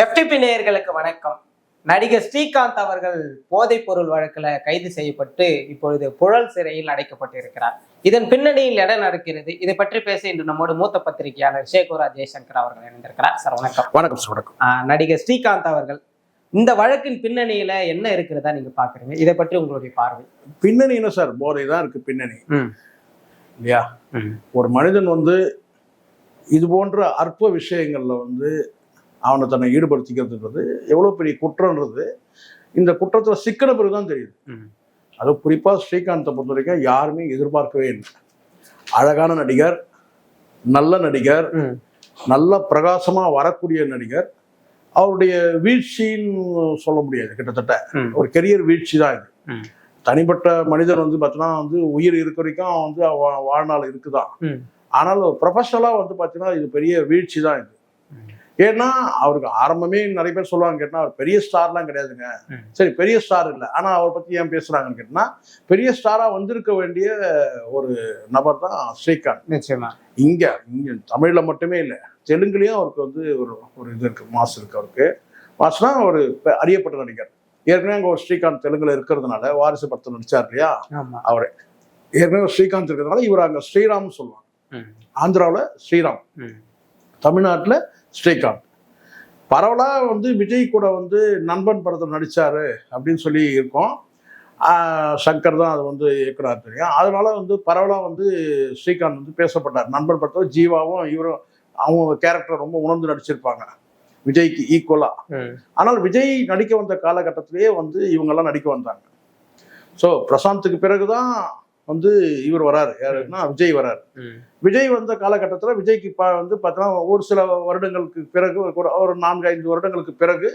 FTP நேயர்களுக்கு வணக்கம். நடிகர் ஸ்ரீகாந்த் அவர்கள் போதைப் பொருள் வழக்குல கைது செய்யப்பட்டு இப்பொழுது புழல் சிறையில் அடைக்கப்பட்டிருக்கிறார். இதன் பின்னணியில் என்ன நடக்கிறது. இதை பற்றி பேச இன்று நம்மோடு மூத்த பத்திரிகையாளர் சேகோரா ஜெயசங்கர் அவர்கள் இணைந்திருக்கிறார். சார் வணக்கம். வணக்கம் சார் வணக்கம். நடிகர் ஸ்ரீகாந்த் அவர்கள் இந்த வழக்கின் பின்னணியில என்ன இருக்கிறதா நீங்க பாக்குறீங்க இதை பற்றி உங்களுடைய பார்வை. பின்னணி என்ன சார்? போதை தான் இருக்கு பின்னணி. ம். இல்லையா? ஒரு மனிதன் வந்து இது போன்ற அற்ப விஷயங்கள்ல வந்து அவனை தன்னை ஈடுபடுத்திக்கிறதுன்றது எவ்வளவு பெரிய குற்றம்ன்றது இந்த குற்றத்துல சிக்கன பிறகுதான் தெரியுது ம். அது குறிப்பா ஸ்ரீகாந்தை பொறுத்த வரைக்கும் யாருமே எதிர்பார்க்கவே இல்லை அழகான நடிகர் நல்ல நடிகர். நல்ல பிரகாசமா வரக்கூடிய நடிகர் அவருடைய வீழ்ச்சின்னு சொல்ல முடியாது கிட்டத்தட்ட. ஒரு கெரியர் வீழ்ச்சி தான் இது. தனிப்பட்ட மனிதன் வந்து பார்த்தீங்கன்னா வந்து உயிர் இருக்க வரைக்கும் வந்து வாழ்நாள் இருக்குதான். ஆனால் ப்ரொஃபஷனலாக வந்து பார்த்தீங்கன்னா இது பெரிய வீழ்ச்சி தான் இது. ஏன்னா அவருக்கு ஆரம்பமே நிறைய பேர் சொல்லுவாங்க கேட்டால் அவர் பெரிய ஸ்டார்லாம் கிடையாதுங்க. சரி பெரிய ஸ்டார் இல்லை. ஆனால் அவரை பற்றி ஏன் பேசுகிறாங்கன்னு கேட்டினா பெரிய ஸ்டாராக வந்திருக்க வேண்டிய ஒரு நபர் தான் ஸ்ரீகாந்த். நிச்சயமா. இங்கே இங்கே தமிழில் மட்டுமே இல்லை தெலுங்குலேயும் அவருக்கு வந்து ஒரு ஒரு இது இருக்குது மாசு இருக்கு அவருக்கு. மாசுனா ஒரு அறியப்பட்ட நடிகர். ஏற்கனவே அங்கே ஒரு ஸ்ரீகாந்த் தெலுங்குல இருக்கிறதுனால வாரிசு படத்தில் நடிச்சார் இல்லையா? ஆமா. ஏற்கனவே ஸ்ரீகாந்த் இருக்கிறதுனால இவர் அங்கே ஸ்ரீராம் சொல்லுவாங்க. ஆந்திராவில் ஸ்ரீராம். தமிழ்நாட்டில் ஸ்ரீகாந்த். பரவலாக வந்து விஜய் கூட வந்து நண்பன் படத்தில் நடிச்சாரு அப்படின்னு சொல்லி இருக்கோம். சங்கர் தான் அது வந்து இயக்குனர் தெரியும். அதனால வந்து பரவலாக வந்து ஸ்ரீகாந்த் வந்து பேசப்பட்டார். நண்பன் படத்தில் ஜீவாவும் இவரும் அவங்க கேரக்டர் ரொம்ப உணர்ந்து நடிச்சிருப்பாங்க. விஜய்க்கு ஈக்குவலாக. ஆனால் விஜய் நடிக்க வந்த காலகட்டத்திலேயே வந்து இவங்கெல்லாம் நடிக்க வந்தாங்க. ஸோ பிரசாந்துக்கு பிறகுதான் வந்து இவர் வராரு யாருன்னா விஜய் வராரு. விஜய் வந்த காலகட்டத்தில் விஜய்க்கு ப வந்து பார்த்தோன்னா ஒரு சில வருடங்களுக்கு பிறகு ஒரு நான்கு ஐந்து வருடங்களுக்கு பிறகு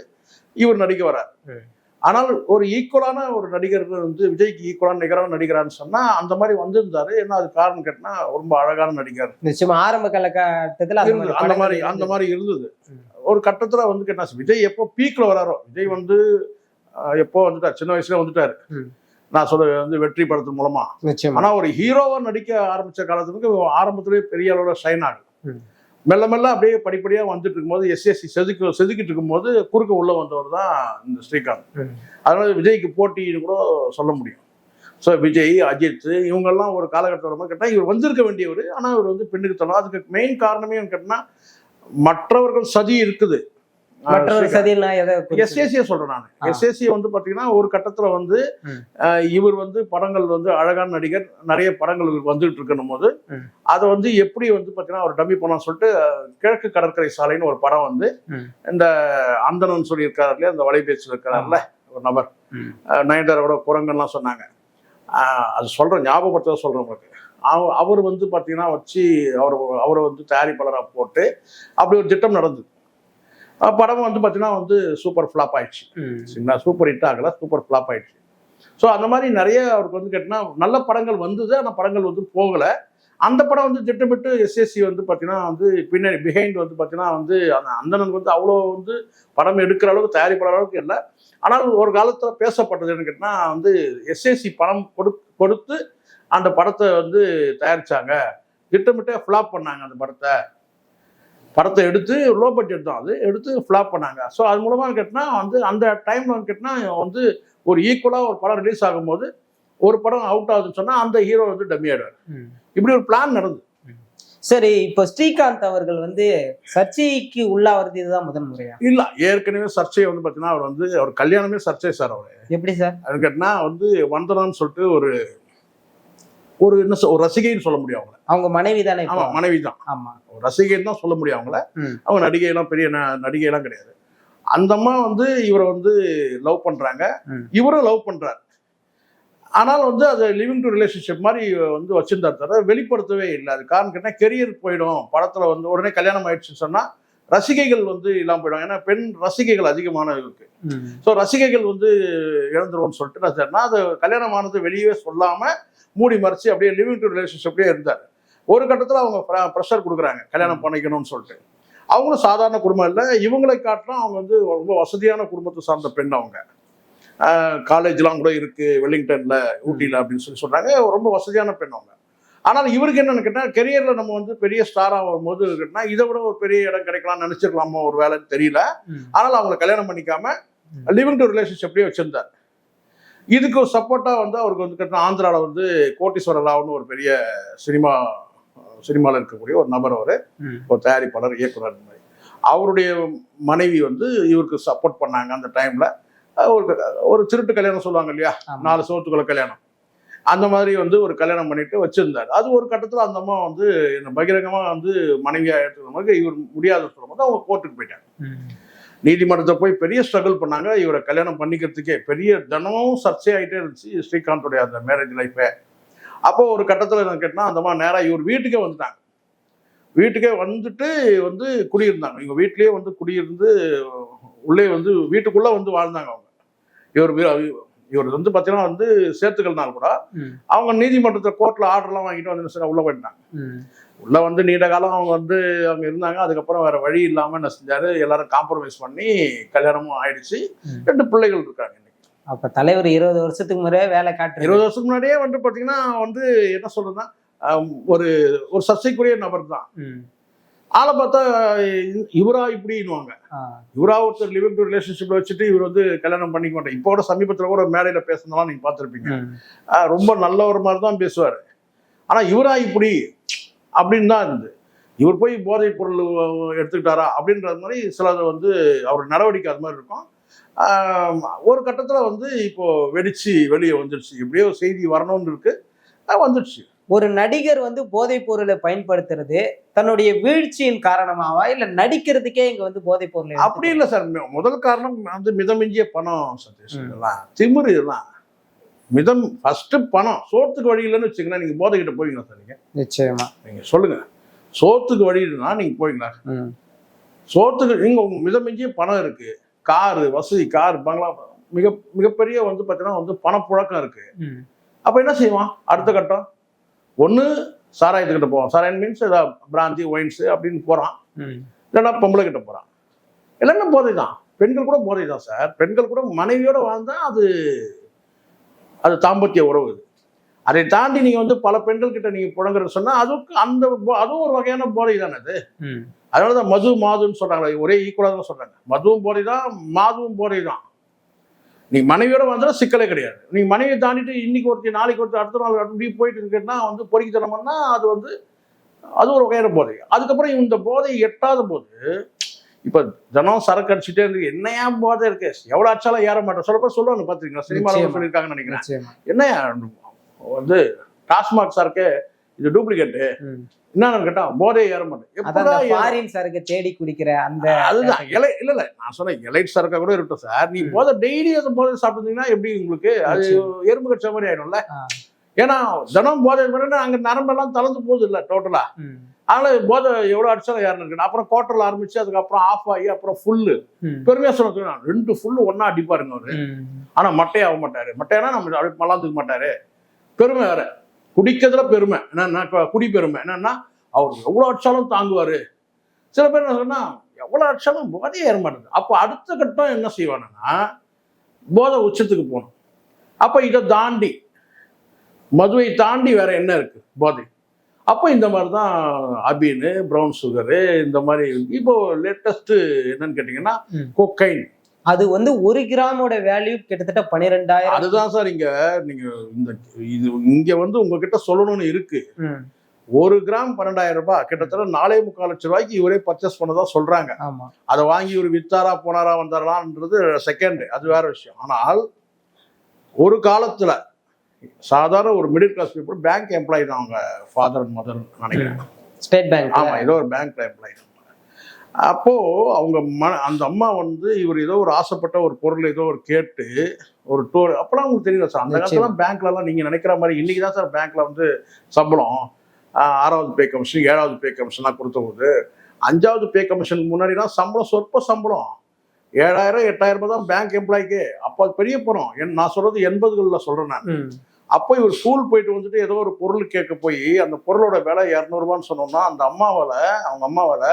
இவர் நடிக்க வரார். ஆனால் ஒரு ஈக்குவலான ஒரு நடிகர் வந்து விஜய்க்கு ஈக்குவலான நிகரான நடிகரான்னு சொன்னா அந்த மாதிரி வந்திருந்தாரு என்ன அது காரணம் கேட்டினா ரொம்ப அழகான நடிகர் நிச்சயமா ஆரம்ப காலகட்டத்துல அந்த. மாதிரி அந்த மாதிரி படங்கள் அந்த மாதிரி இருந்தது. ஒரு கட்டத்துல வந்து கேட்டா விஜய் எப்போ பீக்ல வராரோ விஜய் வந்து எப்போ வந்துட்டார் சின்ன வயசுல வந்துட்டாரு. நான் சொல்ல வந்து வெற்றி படத்தின் மூலமா. ஆனா ஒரு ஹீரோவா நடிக்க ஆரம்பிச்ச காலத்துக்கு ஆரம்பத்திலேயே பெரிய அளவுல ஷைன் ஆகும். மெல்ல மெல்ல அப்படியே படிப்படியா வந்துட்டு இருக்கும்போது எஸ்எஸ்சி செதுக்கு செதுக்கிட்டு இருக்கும்போது குறுக்க உள்ள வந்தவர் தான் இந்த ஸ்ரீகாந்த். அதனால விஜய்க்கு போட்டின்னு கூட சொல்ல முடியும். ஸோ விஜய் அஜித் இவங்கெல்லாம் ஒரு காலகட்டம் வரும்போது கேட்டால் இவர் வந்திருக்க வேண்டியவர் ஆனால் இவர் வந்து பின்னுக்கு தரணும் அதுக்கு மெயின் காரணமே கேட்டால் மற்றவர்கள் சதி இருக்குது. மற்றொரு சதியில் நான் எதை? எஸ்ஏசியை சொல்றேன் நான் ஆ. எஸ்ஏசி வந்து பாத்தீங்கன்னா ஒரு கட்டத்துல வந்து இவர் வந்து படங்கள் வந்து அழகான நடிகர் நிறைய படங்கள் வந்துட்டு இருக்கணும் போது. அதை வந்து எப்படி வந்து பாத்தீங்கன்னா ஒரு டம்மி பண்ணலாம் சொல்லிட்டு கிழக்கு கடற்கரை சாலைன்னு ஒரு படம் வந்து. இந்த அந்தனன் சொல்லியிருக்காரு இல்லையா அந்த வலைபேச்சில் இருக்கிறார்ல ஒரு நபர் ம். அஹ், நயன்தாராவோட குரங்கெல்லாம் சொன்னாங்க அது சொல்றேன் ஞாபகப்படுத்த சொல்றேன் உங்களுக்கு அவ- அவர் வந்து பாத்தீங்கன்னா வச்சு அவர் அவரை வந்து தயாரிப்பாளராக போட்டு அப்படி ஒரு திட்டம் நடந்தது படம் வந்து பாத்தீங்கன்னா வந்து சூப்பர் ஃப்ளாப் ஆயிடுச்சு. சரிங்களா சூப்பர் ஹிட் ஆகல சூப்பர் ஃப்ளாப் ஆயிடுச்சு. ஸோ அந்த மாதிரி நிறைய அவருக்கு வந்து கேட்டினா நல்ல படங்கள் வந்தது ஆனால் படங்கள் வந்து போகலை. அந்த படம் வந்து திட்டமிட்டு எஸ்எஸ்சி வந்து பார்த்தீங்கன்னா வந்து பின்னாடி பிஹைண்ட் வந்து பார்த்தீங்கன்னா வந்து அந்த அந்தனனுக்கு வந்து அவ்வளோ வந்து படம் எடுக்கிற அளவுக்கு தயாரிப்பாளர் அளவுக்கு இல்லை. ஆனால் ஒரு காலத்தில் பேசப்பட்டது என்னன்னு கேட்டினா வந்து எஸ்எஸ்சி பணம் கொடு கொடுத்து அந்த படத்தை வந்து தயாரிச்சாங்க. திட்டமிட்டே ஃப்ளாப் பண்ணாங்க அந்த படத்தை. படத்தை எடுத்து லோ பட்ஜெட் தான் அது. எடுத்து ஃப்ளாப் பண்ணாங்க. ஸோ அது மூலமாக கேட்டினா வந்து அந்த டைம்ல வந்து கேட்டினா வந்து ஒரு ஈக்குவலாக ஒரு படம் ரிலீஸ் ஆகும்போது ஒரு படம் அவுட் ஆகுதுன்னு சொன்னால் அந்த ஹீரோ வந்து டம்மி ஆயிடுவார். இப்படி ஒரு பிளான் நடந்தது. சரி இப்போ ஸ்ரீகாந்த் அவர்கள் வந்து சர்ச்சைக்கு உள்ளாவது இதுதான் முதல் முறையா? இல்ல ஏற்கனவே சர்ச்சை வந்து பார்த்தீங்கன்னா அவர் வந்து அவர் கல்யாணமே சர்ச்சை சார் அவர். எப்படி சார்? அது கேட்டினா வந்து வந்தனான்னு சொல்லிட்டு ஒரு ஒரு என்ன ஒரு ரசிகைன்னு சொல்ல முடியும் அவங்கள. அவங்க மனைவி தானே? ஆமா மனைவி தான். ஆமா. ரசிகைன்னு தான் சொல்ல முடியும் அவங்கள. அவங்க நடிகையெல்லாம் பெரிய ந- நடிகையெல்லாம் கிடையாது. அந்த அம்மா வந்து இவரை வந்து லவ் பண்றாங்க. இவரும் லவ் பண்றாரு. ஆனால் வந்து அது லிவிங் டு ரிலேஷன்ஷிப் மாதிரி வந்து வச்சிருந்தார் தவிர வெளிப்படுத்தவே இல்லை. அது காரணம் கேட்டால் கெரியர் போயிடும். படத்துல வந்து உடனே கல்யாணம் ஆயிடுச்சுன்னு சொன்னா ரசிகைகள் வந்து இல்லாம போயிடும் ஏன்னா பெண் ரசிகைகள் அதிகமான இருக்கு. ஸோ ரசிகைகள் வந்து இழந்துருவோம்னு சொல்லிட்டு நான் நான் அது கல்யாணம் ஆனது வெளியவே சொல்லாம மூடி மறைச்சு அப்படியே லிவிங் டு ரிலேஷன்ஷிப்லேயே இருந்தார். ஒரு கட்டத்தில் அவங்க ப்ரெஷர் கொடுக்குறாங்க. கல்யாணம் பண்ணிக்கணும்னு சொல்லிட்டு. அவங்களும் சாதாரண குடும்பம் இல்லை. இவங்களை காட்டிலும் அவங்க வந்து ரொம்ப வசதியான குடும்பத்தை சார்ந்த பெண் அவங்க. காலேஜ்லாம் கூட இருக்கு. வெலிங்டன்ல ஊட்டியில் அப்படின்னு சொல்லி சொல்றாங்க. ரொம்ப வசதியான பெண் அவங்க. ஆனால் இவருக்கு என்னன்னு கேட்டால் கெரியர்ல நம்ம வந்து பெரிய ஸ்டாராக வரும்போது கேட்டா இதை விட ஒரு பெரிய இடம் கிடைக்கலாம்னு நினைச்சிருக்கலாமோ ஒரு வேலைன்னு தெரியல. ஆனால் அவங்களை கல்யாணம் பண்ணிக்காம லிவிங் டு ரிலேஷன்ஷிப்லேயே வச்சிருந்தார். இதுக்கு ஒரு சப்போர்ட்டாக வந்து அவருக்கு வந்து கேட்டால் ஆந்திராவில் வந்து கோட்டீஸ்வர ராவ்னு ஒரு பெரிய சினிமா சினிமாவில் இருக்கக்கூடிய ஒரு நபர் அவர். ஒரு தயாரிப்பாளர் இயக்குனர் மாதிரி. அவருடைய மனைவி வந்து இவருக்கு சப்போர்ட் பண்ணாங்க அந்த டைம்ல ஒரு ஒரு திருட்டு கல்யாணம் சொல்லுவாங்க இல்லையா. நாலு சோத்துக்குள்ள கல்யாணம். அந்த மாதிரி வந்து ஒரு கல்யாணம் பண்ணிட்டு வச்சிருந்தார். அது ஒரு கட்டத்துல அந்த அம்மா வந்து என்ன பகிரங்கமா வந்து மனைவியா எடுத்துக்கிற மாதிரி இவர் முடியாதுன்னு சொல்லும்போது அவங்க கோர்ட்டுக்கு போயிட்டாங்க. நீதிமன்றத்தை போய் பெரிய ஸ்ட்ரகிள் பண்ணாங்க. இவரை கல்யாணம் பண்ணிக்கிறதுக்கே பெரிய தினமும் சர்ச்சையாயிட்டே இருந்துச்சு ஸ்ரீகாந்தோடைய அந்த மேரேஜ் லைஃபே அப்போ ஒரு கட்டத்துல என்ன கேட்டா அந்த மாதிரி நேரா இவர் வீட்டுக்கே வந்துட்டாங்க. வீட்டுக்கே வந்துட்டு வந்து குடியிருந்தாங்க. இவங்க வீட்லயே வந்து குடியிருந்து உள்ளே வந்து வீட்டுக்குள்ள வந்து வாழ்ந்தாங்க அவங்க. இவர் இவர் வந்து பார்த்தீங்கன்னா வந்து சேர்த்துக்கள்னால் கூட. அவங்க நீதிமன்றத்தை கோர்ட்ல ஆர்டர்லாம் வாங்கிட்டு வந்து உள்ள போயிட்டாங்க. உள்ள வந்து நீண்ட காலம் அவங்க வந்து அவங்க இருந்தாங்க. அதுக்கப்புறம் வேற வழி இல்லாம என்ன செஞ்சாரு? எல்லாரும் காம்ப்ரமைஸ் பண்ணி கல்யாணமும் ஆயிடுச்சு. ரெண்டு பிள்ளைகள் இருக்காங்க இன்னைக்கு. அப்ப தலைவர் இருபது வருஷத்துக்கு முறையே வேலை காட்டுறது இருபது வருஷத்துக்கு முன்னாடியே வந்து பாத்தீங்கன்னா வந்து என்ன சொல்றதுன்னா ஒரு ஒரு சர்ச்சைக்குரிய நபர் தான். ஆளை பார்த்தா இவரா இப்படின்னுவாங்க. ஆ. இவரா ஒருத்தர் லிவிங் டு ரிலேஷன்ஷிப்ல வச்சுட்டு இவர் வந்து கல்யாணம் பண்ணிக்க மாட்டேன் இப்போ கூட சமீபத்தில் கூட மேடையில பேசுனதெல்லாம் நீங்க பார்த்துருப்பீங்க. ரொம்ப நல்ல ஒரு மாதிரி தான் பேசுவார். ஆனால் இவரா இப்படி அப்படின்னு தான் இருந்தது. இவர் போய் போதைப் பொருள் எடுத்துக்கிட்டாரா அப்படின்றது மாதிரி சிலது வந்து அவர் நடவடிக்கை அது மாதிரி இருக்கும். ஒரு கட்டத்தில் வந்து இப்போ வெடிச்சு வெளியே வந்துடுச்சு எப்படியோ ஒரு செய்தி வரணும்னு இருக்கு. வந்துடுச்சு ஒரு நடிகர் வந்து போதைப் பொருளை பயன்படுத்துறது தன்னுடைய வீழ்ச்சியின் காரணமாவா? இல்ல நடிக்கிறதுக்கே இங்க வந்து போதைப் பொருளை அப்படி இல்லை சார். முதல் காரணம் வந்து மிதமிஞ்சிய பணம் சதீஷ். இதெல்லாம் திமிரு இதெல்லாம். மிதம் ஃபர்ஸ்ட் பணம். சோத்துக்கு வழி இல்லைன்னு வச்சுக்கோங்களேன் நீங்க போதை கிட்ட போவீங்களா சார் நீங்க? நிச்சயமா. நீங்க சொல்லுங்க. சோத்துக்கு வழி இல்லைன்னா நீங்க போவீங்களா? ம். சோத்துக்கு நீங்க உங்க மிதமிஞ்சிய பணம் இருக்கு. காரு வசதி கார் பங்களா மிக மிகப்பெரிய வந்து பார்த்தீங்கன்னா வந்து பணப்புழக்கம் இருக்கு. ம். அப்போ என்ன செய்வான்? அடுத்த கட்டம்? ஒன்று சாராயத்துக்கிட்ட போவான். சாராயம் மீன்ஸ் ஏதாவது பிராந்தி ஒயின்ஸு அப்படின்னு போகிறான். இல்லைன்னா பொம்பளை கிட்ட போகிறான் எல்லாமே போதை தான் பெண்கள் கூட போதை தான் சார். பெண்கள் கூட மனைவியோட வாழ்ந்தா அது அது தாம்பத்திய உறவு. இது. அதை தாண்டி நீங்கள் வந்து பல பெண்கள் கிட்ட நீங்கள் புழங்குறது சொன்னால் அதுக்கு அந்த அதுவும் ஒரு வகையான போதை தானே அது. அதனால தான் மது மாதுன்னு சொல்றாங்க. ஒரே ஈக்குவலாக தான் சொல்றாங்க. மதுவும் போதை தான் மாதுவும் போதை தான். நீ மனைவியோட வந்தா சிக்கலே கிடையாது. நீ மனைவியை தாண்டிட்டு இன்னைக்கு ஒருத்தி நாளைக்கு ஒருத்தர் அடுத்த நாள் அப்படி போயிட்டு இருக்கேன்னா வந்து பொறிக்கித்தனம்னா அது வந்து அது ஒரு வகையான போதை. அதுக்கப்புறம் இந்த போதை எட்டாத போது இப்ப தினம் சரக்கு அடிச்சுட்டே இருக்கு. என்னையா போதை இருக்கு? எவ்வளவு அடிச்சாலும் ஏற மாட்டேன் சொல்ல பேர் சொல்லுவாங்க பாத்தீங்களா? சினிமாவில். சொல்லியிருக்காங்கன்னு நினைக்கிறேன். என்னையா? வந்து டாஸ்மாக் சரக்கு இது டூப்ளிகேட் ம். என்னன்னு கேட்டா போதை ஏற மாட்டேன் சரக்கு தேடி குடிக்கிற அந்த அதுதான். இலை இல்ல இல்ல. நான் சொன்னேன் எலைட் சரக்கா கூட இருக்கட்டும் சார். நீ. போத டெய்லி அந்த போதை சாப்பிட்டீங்கன்னா எப்படி உங்களுக்கு? அது. எறும்பு கட்ச மாதிரி ஆயிடும்ல. ஏன்னா தினம் போதை அங்க நரம்பெல்லாம் தளர்ந்து போகுது இல்ல டோட்டலா அதனால போதை எவ்வளவு அடிச்சாலும் யாரும் இருக்கு அப்புறம் குவார்டர்ல ஆரம்பிச்சு அதுக்கப்புறம் ஆஃப் ஆகி அப்புறம் ஃபுல்லு. பெருமையா சொல்ல ரெண்டு ஃபுல்லு ஒண்ணா அடிப்பாருங்க அவரு. ம். ஆனா மட்டையாக மாட்டாரு. மட்டையானா நம்ம அப்படியே மலாந்துக்க மாட்டாரு. பெருமை வேற. குடிக்கிறதுல பெருமை. என்னன்னா இப்ப குடி பெருமை. என்னன்னா அவர் எவ்வளவு அடிச்சாலும் தாங்குவாரு. சில பேர் என்ன சொன்னா எவ்வளவு அடிச்சாலும் போதையே ஏற மாட்டேங்குது. அப்போ அடுத்த கட்டம் என்ன செய்வானுன்னா போதை உச்சத்துக்கு போகணும். அப்ப இதை தாண்டி மதுவை தாண்டி வேற என்ன இருக்கு? போதை. அப்போ இந்த மாதிரி தான் அபீனு ப்ரௌன் சுகரு இந்த மாதிரி இப்போ லேட்டஸ்ட் என்னன்னு கேட்டிங்கன்னா. கொக்கைன் அது வந்து ஒரு கிராமோட வேல்யூ கிட்டத்தட்ட பன்னிரெண்டாயிரம். அதுதான் சார் இங்க நீங்க இந்த இது இங்க வந்து உங்ககிட்ட சொல்லணும்னு இருக்கு. ஒரு கிராம் பன்னெண்டாயிரம் ரூபாய் கிட்டத்தட்ட நாலே முக்கால் லட்சம் ரூபாய்க்கு இவரே பர்ச்சேஸ் பண்ணதா சொல்றாங்க. ஆமா. அதை வாங்கி இவர் வித்தாரா போனாரா வந்தாரான்றது செகண்ட் அது வேற விஷயம். ஆனால் ஒரு காலத்துல சாதாரண ஒரு middle class people bank employee தான் அவங்க ஃபாதர் அண்ட் மதர் நினைக்கிறேன் ஸ்டேட் பேங்க் ஆமா ஏதோ ஒரு பேங்க்ல எம்ப்ளாயி அப்போ அவங்க மன அந்த அம்மா வந்து இவர் ஏதோ ஒரு ஆசைப்பட்ட ஒரு பொருள் ஏதோ ஒரு கேட்டு ஒரு டூர் அப்பெல்லாம் உங்களுக்கு தெரியல சார்? அந்த நிச்சயமா. காலத்துல பேங்க்ல எல்லாம் நீங்க நினைக்கிற மாதிரி இன்னைக்கு தான் சார் பேங்க்ல வந்து சம்பளம் ஆறாவது பே கமிஷன் ஏழாவது பே கமிஷன்லாம் கொடுத்த போது அஞ்சாவது பே கமிஷனுக்கு முன்னாடிலாம் சம்பளம் சொற்ப சம்பளம். ஏழாயிரம் எட்டாயிரம் ரூபாய் தான் பேங்க் எம்ப்ளாய்க்கு அப்போ பெரிய பணம். என் நான் சொல்றது எண்பதுகளில் சொல்றேன் நான். அப்போ இவர் ஸ்கூல் போயிட்டு வந்துட்டு ஏதோ ஒரு பொருள் கேட்க போய் அந்த பொருளோட விலை இரநூறுபான்னு சொன்னோம்னா அந்த அம்மாவால அவங்க அம்மாவால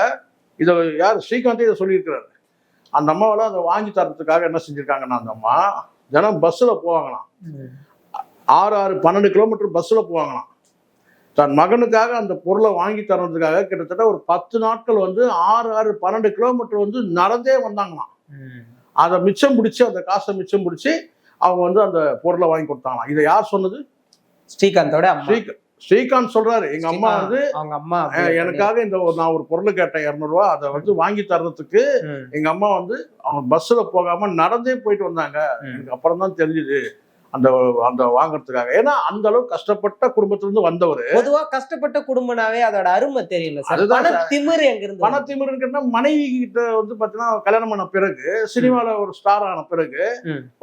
இதை யார் ஸ்ரீகாந்தே இதை சொல்லியிருக்கிறாரு. அந்த அம்மாவால அதை வாங்கி தரத்துக்காக என்ன செஞ்சிருக்காங்கன்னா அந்த அம்மா தினம் பஸ்ஸில் போவாங்களாம். ஆறு ஆறு பன்னெண்டு கிலோமீட்டர் பஸ்ஸில் போவாங்களாம். தன் மகனுக்காக அந்த பொருளை வாங்கி தரதுக்காக கிட்டத்தட்ட ஒரு பத்து நாட்கள் வந்து ஆறு ஆறு பன்னெண்டு கிலோமீட்டர் வந்து நடந்தே வந்தாங்களாம். அதை மிச்சம் பிடிச்சி அந்த காசை மிச்சம் பிடிச்சி அவங்க வந்து அந்த பொருளை வாங்கி கொடுத்தாங்களாம். இதை யார் சொன்னது? ஸ்ரீகாந்தோட அம்மா. ஸ்ரீ ஸ்ரீகாந்த் சொல்றாரு. எங்க அம்மா வந்து அவங்க அம்மா எனக்காக இந்த ஒரு நான் ஒரு பொருள் கேட்டேன் இரநூறுவா. அதை வந்து வாங்கி தர்றதுக்கு எங்க அம்மா வந்து அவங்க பஸ்ஸில் போகாம நடந்தே போயிட்டு வந்தாங்க. எனக்கு அப்புறம் தான் தெரிஞ்சுது. அந்த அந்த வாங்குறதுக்காக. ஏன்னா அந்த அளவுக்கு கஷ்டப்பட்ட குடும்பத்துல இருந்து வந்தவர். பொதுவா கஷ்டப்பட்ட குடும்பம்னாவே அதோட அருமை தெரியல அதுதான். திமிரு எங்க இருந்து பண திமிருன்னா மனைவி கிட்ட வந்து பாத்தீங்கன்னா கல்யாணம் பண்ண பிறகு சினிமால ஒரு ஸ்டார் ஆன பிறகு.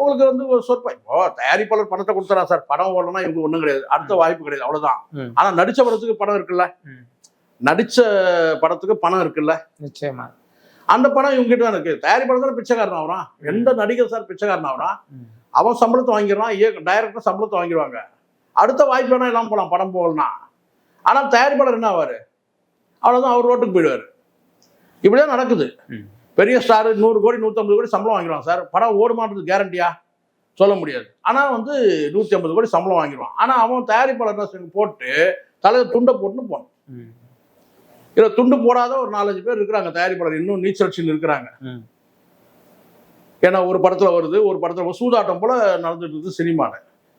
உங்களுக்கு வந்து ஒரு சொற்ப இப்போ தயாரிப்பாளர் பணத்தை கொடுத்துறா சார். படம் ஓடலாம் இவங்க ஒண்ணும் கிடையாது. அடுத்த வாய்ப்பு கிடையாது. அவ்வளவுதான். ஆனா நடிச்ச படத்துக்கு பணம் இருக்குல்ல. நடிச்ச படத்துக்கு பணம் இருக்குல்ல? நிச்சயமா. அந்த பணம் இவங்க கிட்ட தான் இருக்கு. தயாரிப்பாளர் தான் பிச்சைக்காரன் ஆகுறான் எந்த நடிகர் சார் பிச்சைக்காரன் ஆகுறான். அவன் சம்பளத்தை வாங்கிடுறான் ஏ டைரக்டர் சம்பளத்தை வாங்கிடுவாங்க. அடுத்த வாய்ப்பு வேணா இல்லாம போலாம் படம் போகலனா ஆனா தயாரிப்பாளர் என்ன ஆவாரு? அவ்வளவுதான் அவர் ரோட்டுக்கு போயிடுவாரு. இப்படிதான் நடக்குது. பெரிய ஸ்டார் நூறு கோடி நூற்றம்பது கோடி சம்பளம் வாங்கிடுவான் சார். படம் ஓடுமான்றது கேரண்டியா சொல்ல முடியாது. ஆனா வந்து நூத்தி ஐம்பது கோடி சம்பளம் வாங்கிடுவான். ஆனா அவன் தயாரிப்பாளர் என்ன? போட்டு தலையில துண்டை போட்டுன்னு ம், இதுல துண்டு போடாத ஒரு நாலஞ்சு பேர் இருக்கிறாங்க தயாரிப்பாளர். இன்னும் நீச்சல் இருக்கிறாங்க. ஏன்னா ஒரு படத்துல வருது ஒரு படத்துல. சூதாட்டம் போல நடந்துட்டு இருக்குது சினிமால.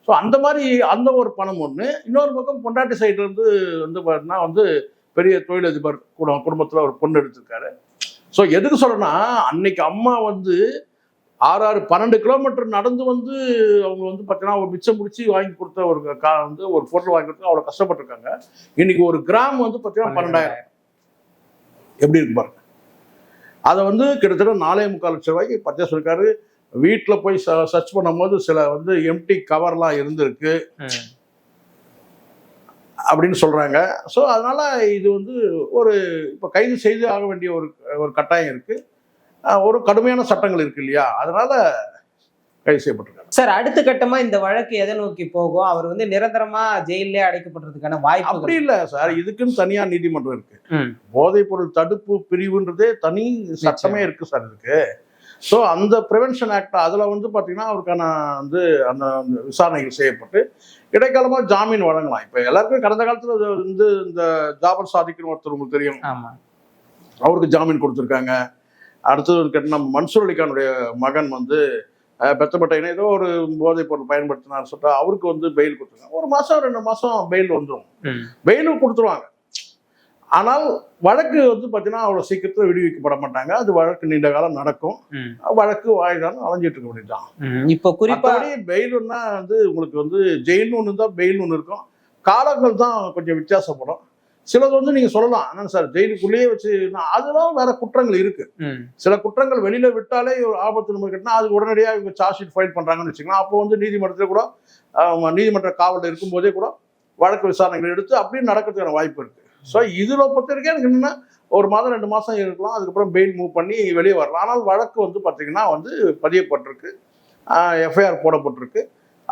ஸோ அந்த மாதிரி அந்த ஒரு பணம் ஒண்ணு. இன்னொரு பக்கம் பொண்டாட்டி சைடுல இருந்து வந்து பார்த்தீங்கன்னா வந்து பெரிய தொழிலதிபர் கூட குடும்பத்துல ஒரு பொண்ணு எடுத்திருக்காரு. ஸோ எதுக்கு சொல்றேன்னா அன்னைக்கு அம்மா வந்து ஆறு ஆறு பன்னெண்டு கிலோமீட்டர் நடந்து வந்து அவங்க வந்து பார்த்தீங்கன்னா ஒரு மிச்சம் பிடிச்சி வாங்கி கொடுத்த ஒரு கா வந்து ஒரு பொருள் வாங்கி கொடுத்து அவ்வளோ கஷ்டப்பட்டிருக்காங்க. இன்னைக்கு ஒரு கிராம் வந்து பார்த்தீங்கன்னா பன்னெண்டாயிரம். எப்படி இருக்கு பாருங்க. அதை வந்து கிட்டத்தட்ட நாலே முக்கால் லட்சம் ரூபாய்க்கு பர்ச்சேஸ் சொல்லிருக்காரு வீட்டில் போய் சர்ச் பண்ணும்போது சில வந்து எம்டி கவர்லாம் இருந்திருக்கு. அப்படின்னு சொல்கிறாங்க ஸோ அதனால் இது வந்து ஒரு இப்போ கைது செய்து ஆக வேண்டிய ஒரு ஒரு கட்டாயம் இருக்குது ஒரு கடுமையான சட்டங்கள் இருக்கு இல்லையா? அதனால் கைது செய்யப்பட்டிருக்காங்க. சார் அடுத்த கட்டமா இந்த வழக்கு எதை நோக்கி போகும்? அவர் வந்து நிரந்தரமா ஜெயிலே அடைக்கப்படுறதுக்கான வாய்ப்பு அப்படி இல்லை சார். இதுக்குன்னு தனியா நீதிமன்றம் இருக்கு. போதைப் பொருள் தடுப்பு பிரிவுன்றதே தனி சட்டமே இருக்கு சார் இதுக்கு. ஸோ அந்த ப்ரிவென்ஷன் ஆக்ட் அதில் வந்து பார்த்தீங்கன்னா அவருக்கான வந்து அந்த விசாரணைகள் செய்யப்பட்டு இடைக்காலமாக ஜாமீன் வழங்கலாம். இப்போ எல்லாருக்கும் கடந்த காலத்தில் வந்து இந்த ஜாபர் சாதிக்குன்னு ஒருத்தர் உங்களுக்கு தெரியும். அவருக்கு ஜாமீன் கொடுத்துருக்காங்க. அடுத்தது கேட்டிங்கன்னா மன்சூர் அலிகானுடைய மகன் வந்து பெத்தப்பட்டையின ஏதோ ஒரு போதைப் பொருள் பயன்படுத்தினார் சொல்லிட்டு அவருக்கு வந்து பெயில் கொடுத்துருக்காங்க ஒரு மாதம் ரெண்டு மாதம் பெயில் வந்துடும் பெயிலும் கொடுத்துருவாங்க. ஆனால் வழக்கு வந்து பார்த்தீங்கன்னா அவ்வளோ சீக்கிரத்தில் விடுவிக்கப்பட மாட்டாங்க. அது வழக்கு நீண்ட காலம் நடக்கும். வழக்கு வாய்தான் அலைஞ்சிட்டு இருக்க வேண்டியதுதான். இப்போ குறிப்பா மற்றபடி பெயிலுன்னா வந்து உங்களுக்கு வந்து ஜெயில்னு ஒன்று இருந்தால் பெயில்னு ஒன்று இருக்கும். காலங்கள் தான் கொஞ்சம் வித்தியாசப்படும். சிலது வந்து நீங்கள் சொல்லலாம். என்னங்க சார் ஜெயிலுக்குள்ளேயே வச்சு அதெல்லாம் வேற குற்றங்கள் இருக்கு. சில குற்றங்கள் வெளியில விட்டாலே ஒரு ஆபத்து நம்ம கிட்டனா அது உடனடியாக இவங்க சார்ஜ் ஷீட் ஃபைல் பண்றாங்கன்னு வச்சுக்கலாம் அப்போ வந்து நீதிமன்றத்தில் கூட அவங்க நீதிமன்ற காவலில் இருக்கும்போதே கூட வழக்கு விசாரணைகள் எடுத்து அப்படியே நடக்கிறதுக்கான வாய்ப்பு இருக்கு. ஸோ இதுல பொறுத்த வரைக்கும் எனக்கு என்னன்னா ஒரு மாதம் ரெண்டு மாதம் இருக்கலாம். அதுக்கப்புறம் பெயில் மூவ் பண்ணி வெளியே வரலாம். ஆனால் வழக்கு வந்து பார்த்தீங்கன்னா வந்து பதியப்பட்டிருக்கு. எஃப்ஐஆர் போடப்பட்டிருக்கு.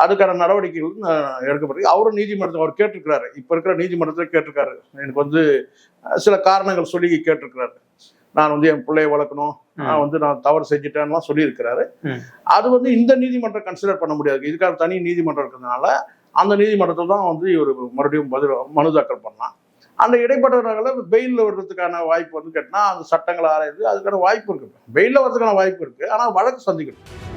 அதுக்கான நடவடிக்கைகள் அஹ், எடுக்கப்பட்டிருக்கு. அவரும் நீதிமன்றத்தில் அவர் கேட்டிருக்கிறாரு. இப்போ இருக்கிற நீதிமன்றத்தில் கேட்டிருக்காரு. எனக்கு வந்து சில காரணங்கள் சொல்லி கேட்டிருக்கிறாரு. நான் வந்து என் பிள்ளையை வளர்க்கணும். நான் வந்து நான் தவறு செஞ்சுட்டேன்லாம் சொல்லியிருக்கிறாரு. அது வந்து இந்த நீதிமன்றம் கன்சிடர் பண்ண முடியாது. இதுக்காக தனி நீதிமன்றம் இருக்கிறதுனால அந்த நீதிமன்றத்தில் தான் வந்து இவர் மறுபடியும் பதில் மனு தாக்கல் பண்ணலாம். அந்த இடைப்பட்டவர்களை பெயிலில் வர்றதுக்கான வாய்ப்பு வந்து கேட்டால் அந்த சட்டங்களை ஆராய்ந்து அதுக்கான வாய்ப்பு இருக்கு. பெயிலில் வர்றதுக்கான வாய்ப்பு இருக்கு. ஆனால் வழக்கு சந்திக்கணும்